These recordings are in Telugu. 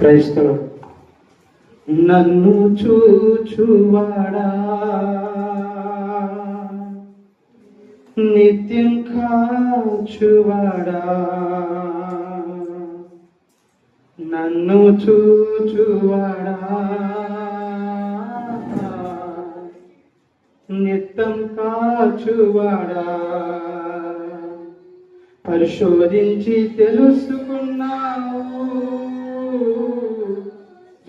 క్రైస్తవ నన్ను చూచువాడా? నిత్యం కాచువాడా? నన్ను చూచువాడా? నిత్యం కాచువాడా? పరిశోధించి తెలుసుకున్నావు.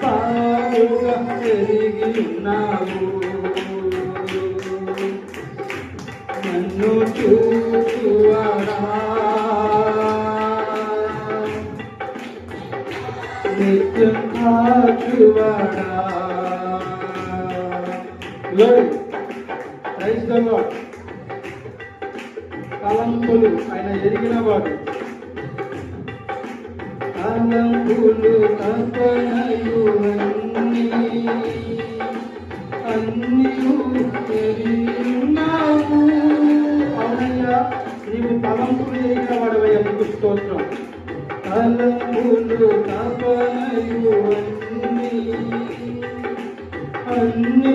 బాగుగా ఎరిగినాము నన్ను చూచువాడా నిత్యం కాచువాడా Lord, praise తలంపులు ఆయన ఎరిగిన వాడు తలంపులు తపనయు అన్నీ అన్నీయు అవునయ్యా నీవు తలంపులు ఎరిగిన వాడవయ్యా నీకు స్తోత్రం. తలంపులు తపనయు అన్నీ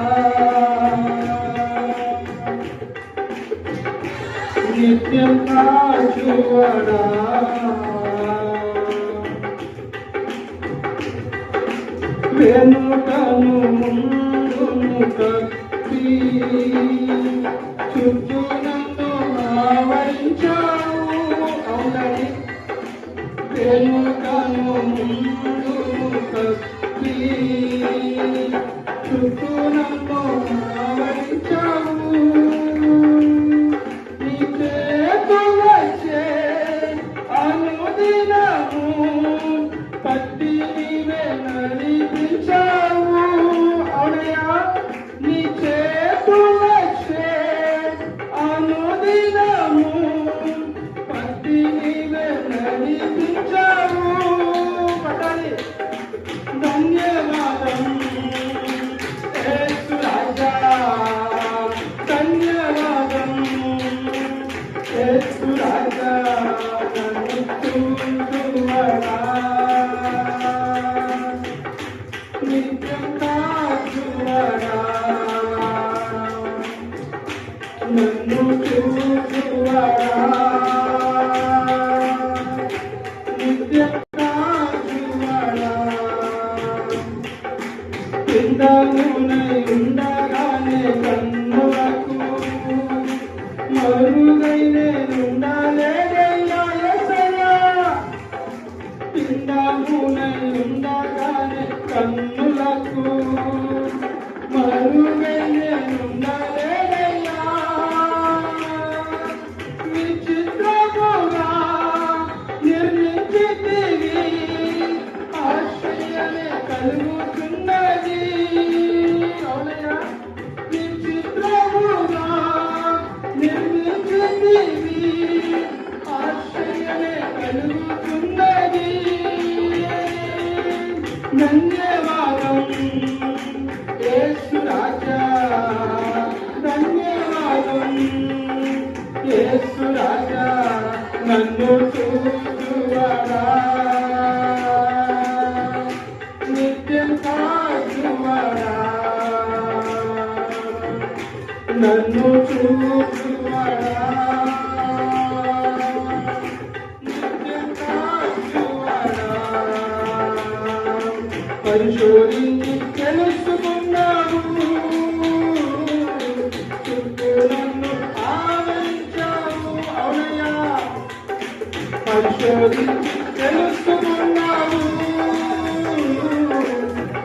నిత్యం కాచువాడా నన్ను చూచువాడా నిత్యం కాచువాడా వెనుకను ముందును కప్పి చుట్టూ నన్ను ఆవరించావు అవునని వెనుకను ముందును కప్పి చుట్టూ నన్ను కన్నులకు మరుగైనే ఉండాలేదయ్యా విచిత్రముగా నిర్మించితివి ఆశ్చర్యమే ధన్యవాదం. యేసు రాజా ధన్యవాదం. యేసు రాజా నన్ను చూచువాడా నిత్యం కాచువాడా. నన్ను చూచువాడా పరిశోధించి తెలుసుకున్నావు చుట్టూ నన్ను ఆవరించావు అవునయ్యా పరిశోధించి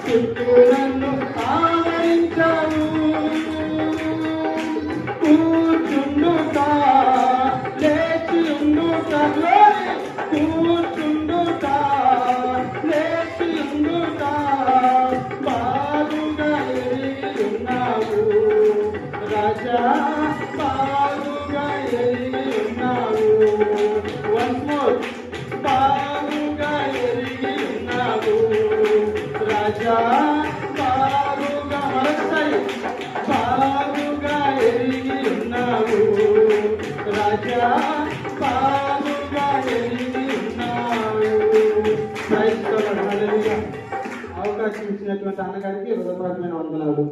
చుట్టూ అవకాశం ఇచ్చినటువంటి అన్నగారికి హృదయపరమైన వందనాలు.